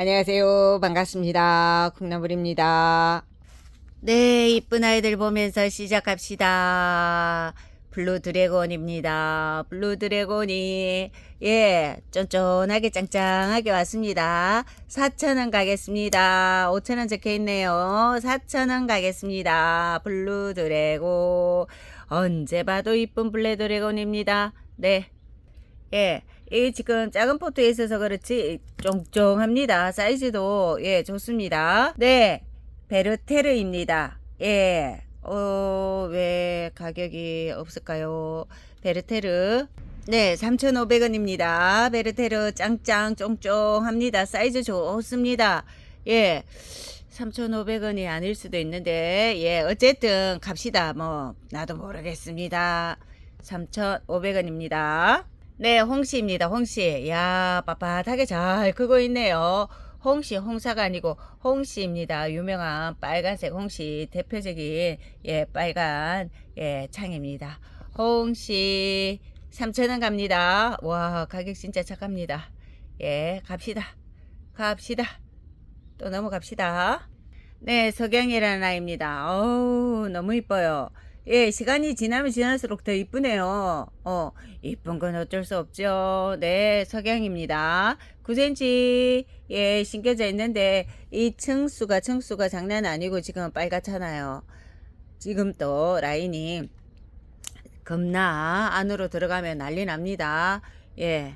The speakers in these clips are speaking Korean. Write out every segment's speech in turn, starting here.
안녕하세요. 반갑습니다. 콩나물입니다. 네, 이쁜 아이들 보면서 시작합시다. 블루 드래곤입니다. 블루 드래곤이, 예, 쫀쫀하게 짱짱하게 왔습니다. 4,000원 가겠습니다. 5,000원 적혀 있네요. 4,000원 가겠습니다. 블루 드래곤. 언제 봐도 이쁜 블루 드래곤입니다. 네. 예, 이 지금 작은 포트에 있어서 그렇지 쫑쫑합니다. 사이즈도 예 좋습니다. 네, 베르테르입니다. 예, 어, 왜 가격이 없을까요? 베르테르. 네, 3,500원입니다. 베르테르 짱짱 쫑쫑합니다. 사이즈 좋습니다. 예. 3,500원이 아닐 수도 있는데, 예, 어쨌든 갑시다. 뭐, 나도 모르겠습니다. 3,500원입니다. 네, 홍시입니다. 홍시. 야, 빳빳하게 잘 크고 있네요. 홍시, 홍사가 아니고 홍시입니다. 유명한 빨간색 홍시 대표적인 예, 빨간 예, 창입니다. 홍시 3,000원 갑니다. 와, 가격 진짜 착합니다. 예, 갑시다. 갑시다. 또 넘어갑시다. 네, 석양이라는 아이입니다. 어우, 너무 이뻐요. 예, 시간이 지나면 지날수록 더 이쁘네요. 어, 이쁜 건 어쩔 수 없죠. 네, 석양입니다. 9cm, 예, 신겨져 있는데, 이 층수가, 층수가 장난 아니고 지금 빨갛잖아요. 지금 또 라인이 겁나 안으로 들어가면 난리 납니다. 예,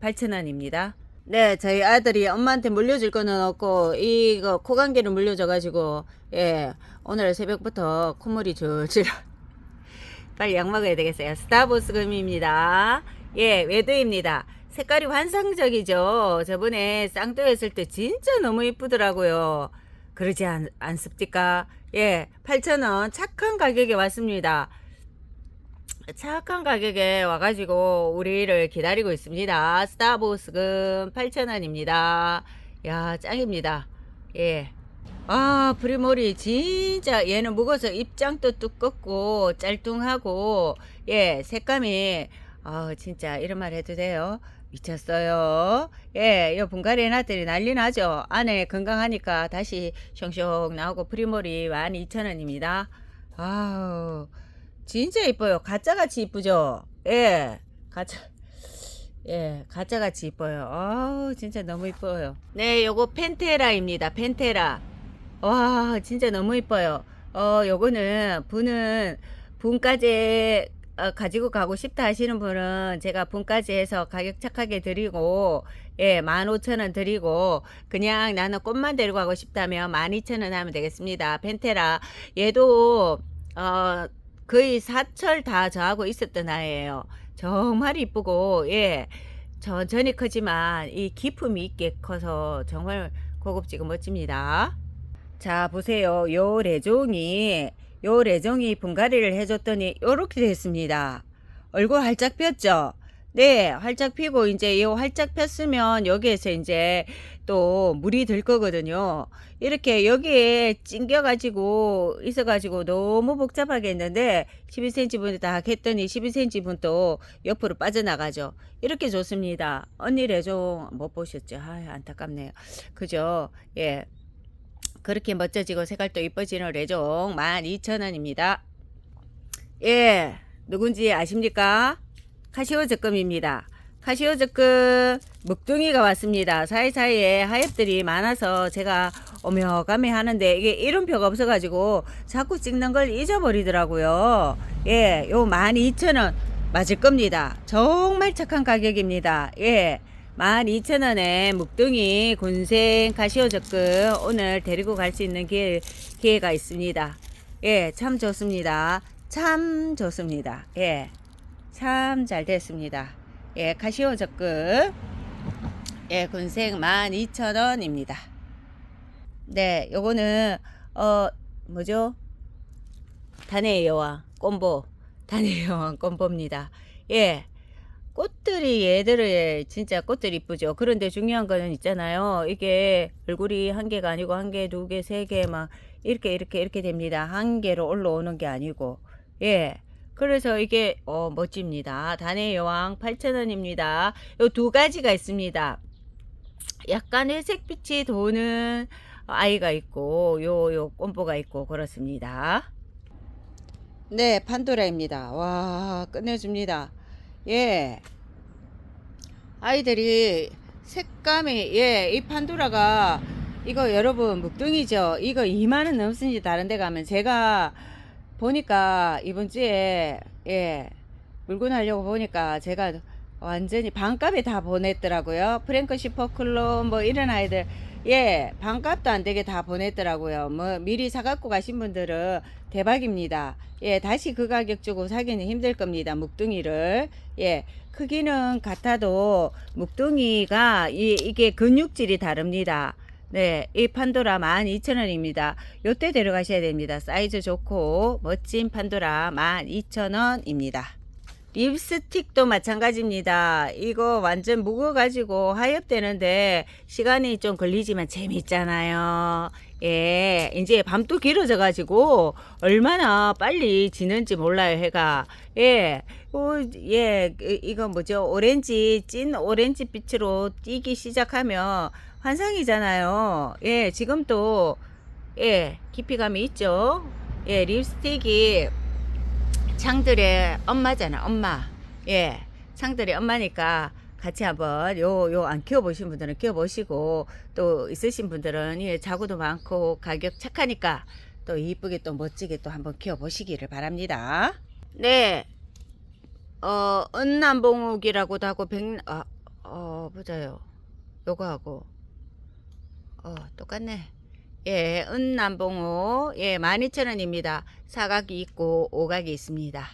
8,000원입니다. 네, 저희 아들이 엄마한테 물려줄 거는 없고, 이거 코감기를 물려줘가지고, 예, 오늘 새벽부터 콧물이 줄줄. 빨리 약 먹어야 되겠어요. 스타보스 금입니다. 예, 외도입니다. 색깔이 환상적이죠. 저번에 쌍도 했을 때 진짜 너무 이쁘더라고요. 그러지 않, 않습니까? 예, 8,000원 착한 가격에 왔습니다. 착한 가격에 와가지고 우리를 기다리고 있습니다. 스타보스금 8,000원입니다. 야, 짱입니다. 예. 아, 프리모리 진짜 얘는 무거워서 입장도 두껍고 짤뚱하고 예, 색감이 아, 진짜 이런 말 해도 돼요. 미쳤어요. 예, 요 분갈이 해놨더니 난리 나죠. 안에 건강하니까 다시 숑숑 나오고 프리모리 12,000원입니다. 아우. 진짜 이뻐요. 가짜같이 이쁘죠? 예. 가짜. 예, 가짜같이 이뻐요. 아우, 진짜 너무 이뻐요. 네, 요거 펜테라입니다. 펜테라. 와, 진짜 너무 이뻐요. 어, 요거는 분은 분까지 어, 가지고 가고 싶다 하시는 분은 제가 분까지 해서 가격 착하게 드리고 예, 15,000원 드리고 그냥 나는 꽃만 데리고 가고 싶다면 12,000원 하면 되겠습니다. 펜테라. 얘도 어 거의 사철 다 저하고 있었던 아이예요. 정말 이쁘고 예 천천히 크지만 이 기품이 있게 커서 정말 고급지고 멋집니다. 자 보세요. 요 레종이 요 레종이 분갈이를 해줬더니 요렇게 됐습니다. 얼굴 활짝 폈죠? 네, 활짝 피고 이제 요 활짝 폈으면 여기에서 이제 또 물이 들 거거든요. 이렇게 여기에 찡겨 가지고 있어 가지고 너무 복잡하게 했는데 12cm 분이 다 했더니 12cm 분또 옆으로 빠져나가죠. 이렇게 좋습니다. 언니 레종 못 보셨죠? 아 안타깝네요. 그죠? 예. 그렇게 멋져지고 색깔도 이뻐지는 레종 12,000원입니다. 예. 누군지 아십니까? 카시오 적금입니다. 카시오 적금 먹둥이가 왔습니다. 사이사이에 하엽들이 많아서 제가 오며가며 하는데 이게 이름표가 없어가지고 자꾸 찍는 걸 잊어버리더라고요. 예, 요 12,000원 맞을 겁니다. 정말 착한 가격입니다. 예. 12,000원에 묵둥이 군생 카시오 적금 오늘 데리고 갈 수 있는 기회, 기회가 있습니다. 예, 참 좋습니다. 참 좋습니다. 예. 참 잘 됐습니다. 예, 카시오 적금. 예, 군생 12,000원입니다. 네, 요거는, 어, 뭐죠? 단의 여왕, 꼼보. 단의 여왕, 꼼보입니다. 예. 꽃들이 얘들을 진짜 꽃들이 이쁘죠. 그런데 중요한 거는 있잖아요. 이게 얼굴이 한 개가 아니고 한 개, 두 개, 세 개 막 이렇게 이렇게 이렇게 됩니다. 한 개로 올라오는 게 아니고. 예. 그래서 이게 어 멋집니다. 단의 여왕 8,000원입니다. 요 두 가지가 있습니다. 약간 회색빛이 도는 아이가 있고 요 요 꼼보가 있고 그렇습니다. 네, 판도라입니다. 와, 끝내줍니다. 예. 아이들이 색감이 예, 이 판도라가 이거 여러분 묵둥이죠. 이거 2만 원 넘습니다. 다른 데 가면 제가 보니까 이번 주에 예, 물건 하려고 보니까 제가 완전히 반값에 다 보냈더라고요. 프랭크 시퍼클론 뭐 이런 아이들 예 반값도 안 되게 다 보냈더라고요. 뭐 미리 사갖고 가신 분들은 대박입니다. 예 다시 그 가격 주고 사기는 힘들 겁니다. 묵둥이를 예 크기는 같아도 묵둥이가 이, 이게 근육질이 다릅니다. 네, 이 판도라 12,000원입니다. 요때 데려가셔야 됩니다. 사이즈 좋고 멋진 판도라 12,000원입니다. 립스틱도 마찬가지입니다. 이거 완전 묵어가지고 하엽되는데 시간이 좀 걸리지만 재밌잖아요. 예, 이제 밤도 길어져가지고 얼마나 빨리 지는지 몰라요, 해가. 예, 어, 예, 이- 이거 뭐죠? 오렌지, 찐 오렌지 빛으로 띄기 시작하면 환상이잖아요. 예, 지금도, 예, 깊이감이 있죠? 예, 립스틱이 창들의 엄마잖아, 엄마. 예, 창들의 엄마니까 같이 한번 요, 요 안 키워보신 분들은 키워보시고 또 있으신 분들은 예, 자구도 많고 가격 착하니까 또 이쁘게 또 멋지게 또 한번 키워보시기를 바랍니다. 네. 어, 은남봉옥이라고도 하고 백, 아, 어, 보자요. 요거 하고. 어, 똑같네. 예, 은남봉호, 예, 12,000원입니다. 사각이 있고, 오각이 있습니다.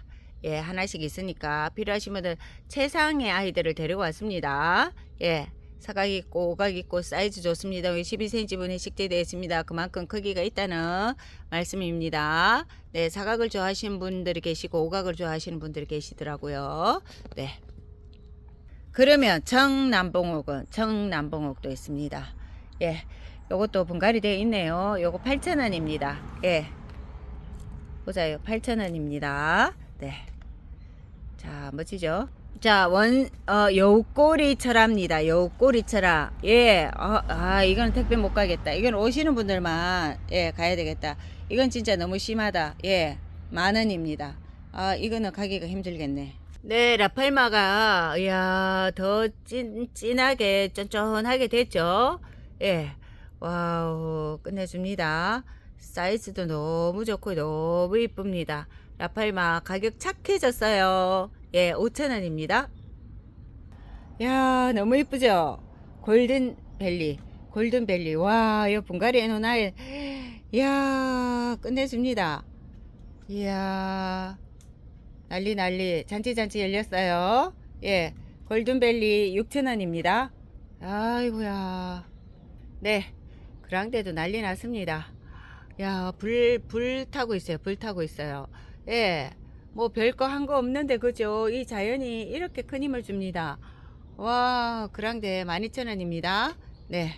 예, 하나씩 있으니까 필요하신 분들 최상의 아이들을 데리고 왔습니다. 예, 사각이 있고, 오각이 있고, 사이즈 좋습니다. 12cm분에 식재되어 있습니다. 그만큼 크기가 있다는 말씀입니다. 네, 사각을 좋아하시는 분들이 계시고, 오각을 좋아하시는 분들이 계시더라고요. 네. 그러면 정남봉옥은 정남봉옥도 있습니다. 예. 요것도 분갈이 되어 있네요. 요거 8,000원입니다. 예. 보자요. 8,000원입니다. 네. 자, 멋지죠? 자, 원, 어, 여우꼬리 철합니다. 여우꼬리 철합. 예. 어, 아, 이건 택배 못 가겠다. 이건 오시는 분들만, 예, 가야 되겠다. 이건 진짜 너무 심하다. 예. 만 원입니다. 아, 이거는 가기가 힘들겠네. 네, 라팔마가, 이야, 더 찐, 진하게, 쫀쫀하게 됐죠? 예. 와우, 끝내줍니다. 사이즈도 너무 좋고 너무 이쁩니다. 라팔마 가격 착해졌어요. 예, 5,000원입니다. 야, 너무 이쁘죠? 골든 벨리, 골든 벨리. 와, 이 분갈이 아이. 이야, 끝내줍니다. 이야, 난리 난리. 잔치잔치 열렸어요. 예, 골든 벨리 6,000원입니다. 아이고야. 네, 그 랑데도 난리 났습니다. 야, 불, 불 타고 있어요. 불 타고 있어요. 예, 뭐 별거 한 거 없는데, 그죠? 이 자연이 이렇게 큰 힘을 줍니다. 와, 그랑데 12,000원입니다. 네,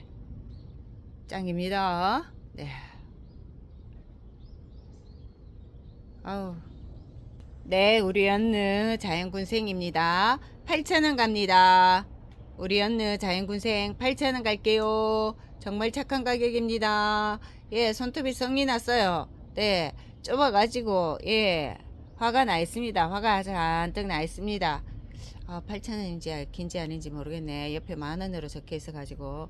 짱입니다. 네. 아우. 네, 우리 연느 자연군생입니다. 8,000원 갑니다. 우리 연느 자연군생 8,000원 갈게요. 정말 착한 가격입니다. 예, 손톱이 성이 났어요. 네, 좁아가지고, 예, 화가 나 있습니다. 화가 잔뜩 나 있습니다. 아, 8,000원인지 긴지 아닌지 모르겠네. 옆에 만 원으로 적혀 있어가지고,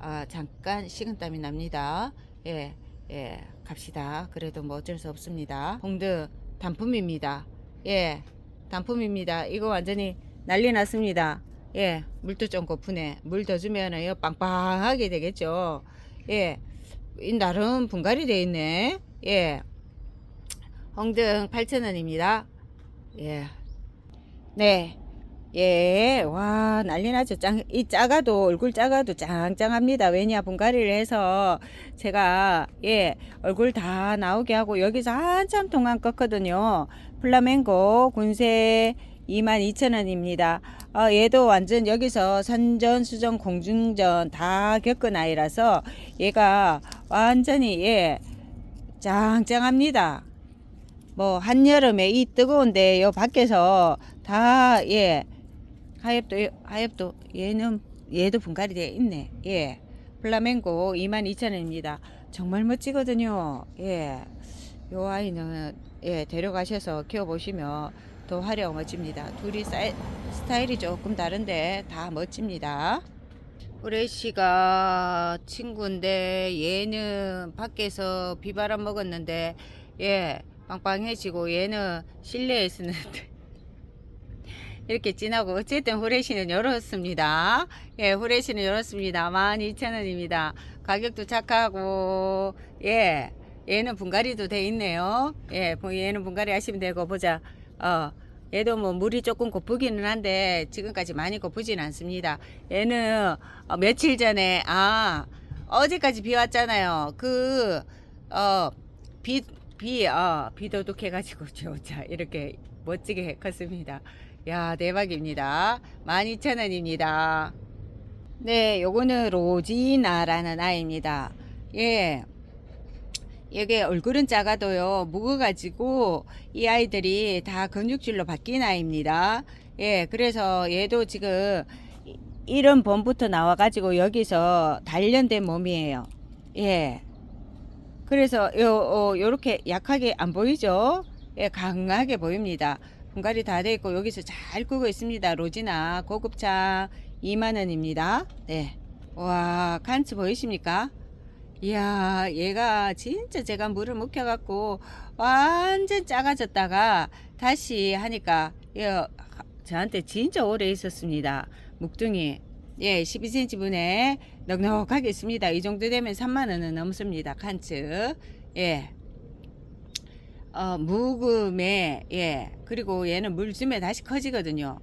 아, 잠깐 식은땀이 납니다. 예, 예, 갑시다. 그래도 뭐 어쩔 수 없습니다. 홍드 단품입니다. 예, 단품입니다. 이거 완전히 난리 났습니다. 예, 물도 좀 고프네. 물 더 주면은 빵빵하게 되겠죠. 예, 이 나름 분갈이 돼 있네. 예, 홍등 8,000원입니다. 예, 네. 예, 와, 난리 나죠. 짱, 이 작아도, 얼굴 작아도 짱짱합니다. 왜냐, 분갈이를 해서 제가, 예, 얼굴 다 나오게 하고, 여기서 한참 동안 껐거든요. 플라멩고 군세 22,000원입니다. 어, 얘도 완전 여기서 선전, 수전, 공중전 다 겪은 아이라서 얘가 완전히, 예, 짱짱합니다. 뭐, 한여름에 이 뜨거운데, 요 밖에서 다, 예, 하엽도, 하엽도, 얘는, 얘도 분갈이 되어 있네. 예. 플라멩고 22,000원입니다. 정말 멋지거든요. 예. 요 아이는 예, 데려가셔서 키워 보시면 더 화려하고 멋집니다. 둘이 사이, 스타일이 조금 다른데 다 멋집니다. 후레쉬가 친구인데 얘는 밖에서 비바람 먹었는데 예 빵빵해지고 얘는 실내에 있었는데 이렇게 진하고 어쨌든 후레쉬는 열었습니다. 예 후레쉬는 열었습니다. 12,000원입니다. 가격도 착하고 예 얘는 분갈이도 돼 있네요. 예뭐 얘는 분갈이 하시면 되고 보자 어 얘도 뭐 물이 조금 고프기는 한데 지금까지 많이 고프지는 않습니다. 얘는 어, 며칠 전에 아 어제까지 비 왔잖아요. 그, 그어비비 어, 비도둑해가지고 자 이렇게 멋지게 컸습니다. 야 대박입니다. 12,000원입니다. 네, 요거는 로지나라는 아이입니다. 예. 이게 얼굴은 작아도요, 묵어가지고 이 아이들이 다 근육질로 바뀐 아이입니다. 예, 그래서 얘도 지금 이- 이런 봄부터 나와가지고 여기서 단련된 몸이에요. 예. 그래서 요, 어, 요렇게 약하게 안 보이죠? 예, 강하게 보입니다. 분갈이 다 돼 있고 여기서 잘 끄고 있습니다. 로지나 고급차 2만원입니다. 네. 와, 칸츠 보이십니까? 이야, 얘가 진짜 제가 물을 묵혀갖고 완전 작아졌다가 다시 하니까 얘 저한테 진짜 오래 있었습니다. 묵둥이. 예, 12cm 분에 넉넉하게 있습니다. 이 정도 되면 3만원은 넘습니다. 칸츠. 예. 어, 묵음에, 예. 그리고 얘는 물 주면 다시 커지거든요.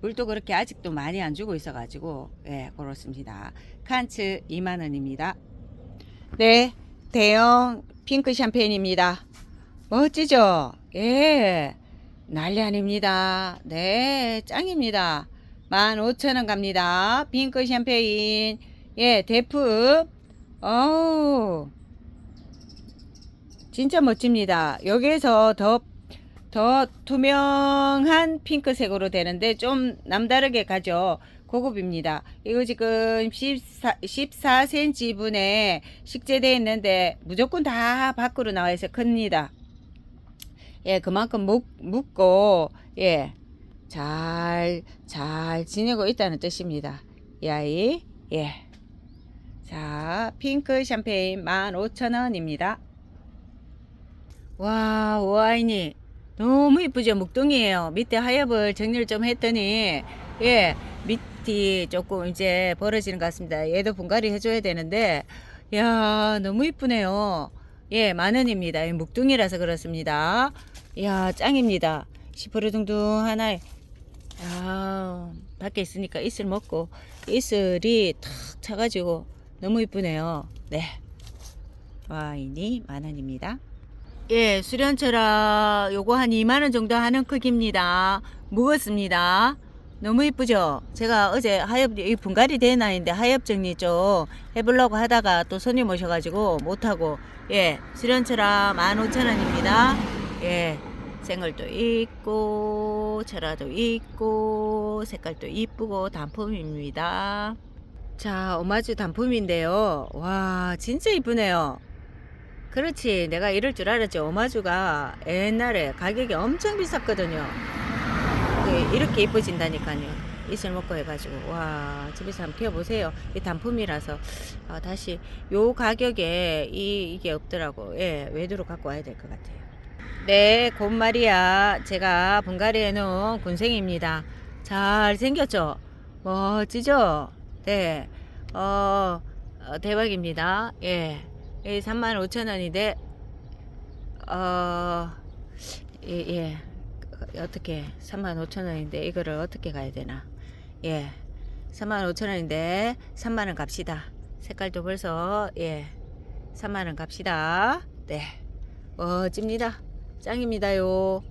물도 그렇게 아직도 많이 안 주고 있어가지고, 예, 그렇습니다. 칸츠 2만원입니다. 네, 대형 핑크 샴페인입니다. 멋지죠? 예, 난리 아닙니다. 네, 짱입니다. 15,000원 갑니다. 핑크 샴페인. 예, 대프. 어우, 진짜 멋집니다. 여기에서 더, 더 투명한 핑크색으로 되는데 좀 남다르게 가죠. 고급입니다. 이거 지금 14, 14cm 분에 식재되어 있는데 무조건 다 밖으로 나와 있어 큽니다. 예, 그만큼 묵, 묵고, 예, 잘, 잘 지내고 있다는 뜻입니다. 이 아이, 예. 자, 핑크 샴페인 15,000원입니다. 와, 오아이니. 너무 이쁘죠? 묵둥이에요. 밑에 하엽을 정리를 좀 했더니, 예, 밑이 조금 이제 벌어지는 것 같습니다. 얘도 분갈이 해줘야 되는데, 야 너무 이쁘네요. 예, 만원입니다. 이 묵둥이라서 그렇습니다. 이야, 짱입니다. 시퍼르둥둥 하나에, 야 밖에 있으니까 이슬 먹고, 이슬이 탁 차가지고 너무 이쁘네요. 네. 와인이 만원입니다. 예, 수련체라 요거 한 2만원 정도 하는 크기입니다. 무겁습니다. 너무 이쁘죠? 제가 어제 하엽, 이 분갈이 된 아이인데 하엽 정리 좀 해보려고 하다가 또 손님 오셔가지고 못하고, 예, 수련체라 15,000원입니다. 예, 생얼도 있고, 체라도 있고, 색깔도 이쁘고, 단품입니다. 자, 오마주 단품인데요. 와, 진짜 이쁘네요. 그렇지. 내가 이럴 줄 알았지. 오마주가 옛날에 가격이 엄청 비쌌거든요. 네, 이렇게 이뻐진다니까요. 이슬 먹고 해가지고. 와, 집에서 한번 키워보세요. 이 단품이라서. 아, 다시 요 가격에 이, 이게 없더라고. 예, 외도로 갖고 와야 될 것 같아요. 네, 곰마리아. 제가 분갈이해 놓은 군생입니다. 잘 생겼죠? 멋지죠? 네. 어, 어, 대박입니다. 예. 예, 35,000원인데, 어, 예, 예. 어떻게, 35,000원인데, 이거를 어떻게 가야 되나. 예. 35,000원인데, 3만 원 갑시다. 색깔도 벌써, 예. 3만 원 갑시다. 네. 멋집니다. 짱입니다요.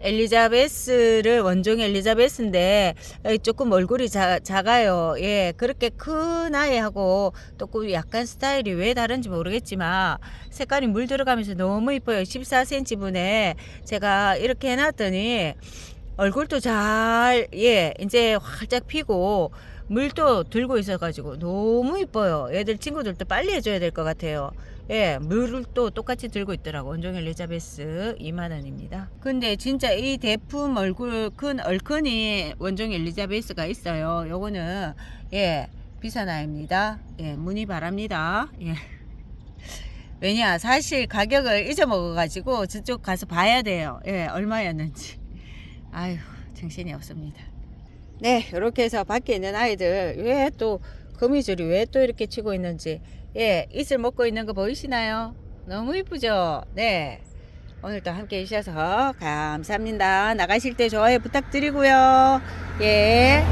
엘리자베스를 원종 엘리자베스인데 에, 조금 얼굴이 자, 작아요. 예, 그렇게 큰 아이하고 조금 약간 스타일이 왜 다른지 모르겠지만 색깔이 물 들어가면서 너무 이뻐요. 14cm 분에 제가 이렇게 해놨더니 얼굴도 잘, 예, 이제 활짝 피고 물도 들고 있어가지고 너무 이뻐요. 애들 친구들도 빨리 해줘야 될 것 같아요. 예, 물을 또 똑같이 들고 있더라고. 원종 엘리자베스 2만원입니다. 근데 진짜 이 대품 얼굴 큰 얼큰이 원종 엘리자베스가 있어요. 요거는, 예, 비싼 아입니다. 예, 문의 바랍니다. 예. 왜냐, 사실 가격을 잊어먹어가지고 저쪽 가서 봐야 돼요. 예, 얼마였는지. 아유, 정신이 없습니다. 네, 이렇게 해서 밖에 있는 아이들 왜 또 거미줄이 왜 또 이렇게 치고 있는지 예, 이슬 먹고 있는 거 보이시나요? 너무 이쁘죠? 네. 오늘도 함께 해주셔서 감사합니다. 나가실 때 좋아요 부탁드리고요. 예.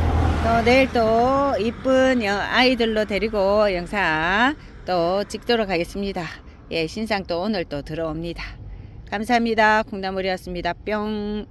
또 내일 또 이쁜 여- 아이들로 데리고 영상 또 찍도록 하겠습니다. 예, 신상 또 오늘 또 들어옵니다. 감사합니다. 콩나물이었습니다. 뿅.